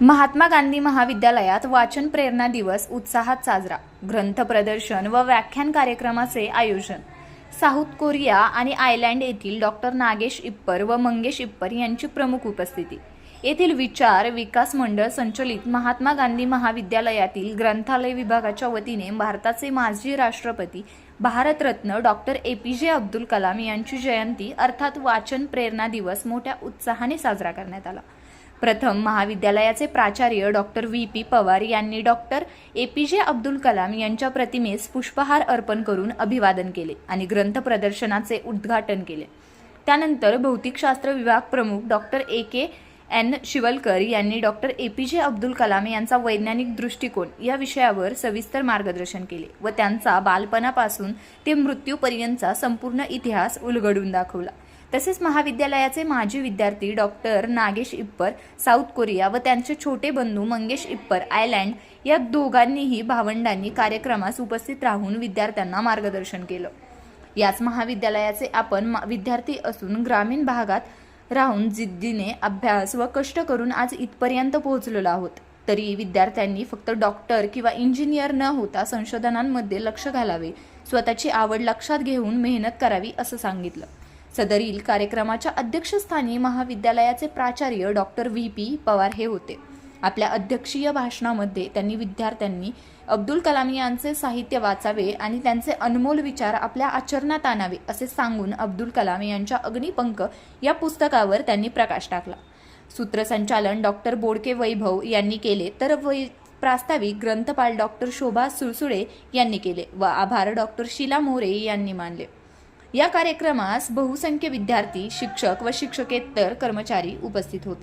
महात्मा गांधी महाविद्यालयात वाचन प्रेरणा दिवस उत्साहात साजरा. ग्रंथ प्रदर्शन व व्याख्यान कार्यक्रमाचे आयोजन. साऊथ कोरिया आणि आयलँड येथील डॉक्टर नागेश इप्पर व मंगेश इप्पर यांची प्रमुख उपस्थिती. येथील विचार विकास मंडळ संचलित महात्मा गांधी महाविद्यालयातील ग्रंथालय विभागाच्या वतीने भारताचे माजी राष्ट्रपती भारतरत्न डॉक्टर ए पी जे अब्दुल कलाम यांची जयंती अर्थात वाचन प्रेरणा दिवस मोठ्या उत्साहाने साजरा करण्यात आला. प्रथम महाविद्यालयाचे प्राचार्य डॉक्टर व्ही. पी. पवार यांनी डॉक्टर ए. पी. जे. अब्दुल कलाम यांच्या प्रतिमेस पुष्पहार अर्पण करून अभिवादन केले आणि ग्रंथ प्रदर्शनाचे उद्घाटन केले. त्यानंतर भौतिकशास्त्र विभाग प्रमुख doctor A. K. N. Shivalkar यांनी डॉक्टर ए. पी. जे. अब्दुल कलाम यांचा वैज्ञानिक दृष्टिकोन या विषयावर सविस्तर मार्गदर्शन केले व त्यांचा बालपणापासून ते मृत्यूपर्यंतचा संपूर्ण इतिहास उलगडून दाखवला. तसेच महाविद्यालयाचे माजी विद्यार्थी doctor Nagesh Ippar South Korea व त्यांचे छोटे बंधू मंगेश इप्पर आयलँड या दोघांनीही भावंडांनी कार्यक्रमास उपस्थित राहून विद्यार्थ्यांना मार्गदर्शन केलं. याच महाविद्यालयाचे आपण मा- विद्यार्थी असून ग्रामीण भागात राहून जिद्दीने अभ्यास व कष्ट करून आज इथपर्यंत पोहोचलेलो आहोत. तरी विद्यार्थ्यांनी फक्त डॉक्टर किंवा इंजिनियर न होता संशोधनांमध्ये लक्ष घालावे स्वतःची आवड लक्षात घेऊन मेहनत करावी असं सांगितलं. सदरील कार्यक्रमाच्या अध्यक्षस्थानी महाविद्यालयाचे प्राचार्य डॉक्टर व्ही. पी. पवार हे होते. आपल्या अध्यक्षीय भाषणामध्ये त्यांनी विद्यार्थ्यांनी अब्दुल कलाम यांचे साहित्य वाचावे आणि त्यांचे अनमोल विचार आपल्या आचरणात आणावे असे सांगून अब्दुल कलाम यांच्या अग्निपंख या पुस्तकावर त्यांनी प्रकाश टाकला. सूत्रसंचालन डॉक्टर बोडके वैभव यांनी केले तर वै प्रास्ताविक ग्रंथपाल डॉक्टर शोभा सुळसुळे यांनी केले व आभार डॉक्टर शीला मोरे यांनी मानले. या कार्यक्रमास बहुसंख्य विद्यार्थी शिक्षक व शिक्षकेतर कर्मचारी उपस्थित होते.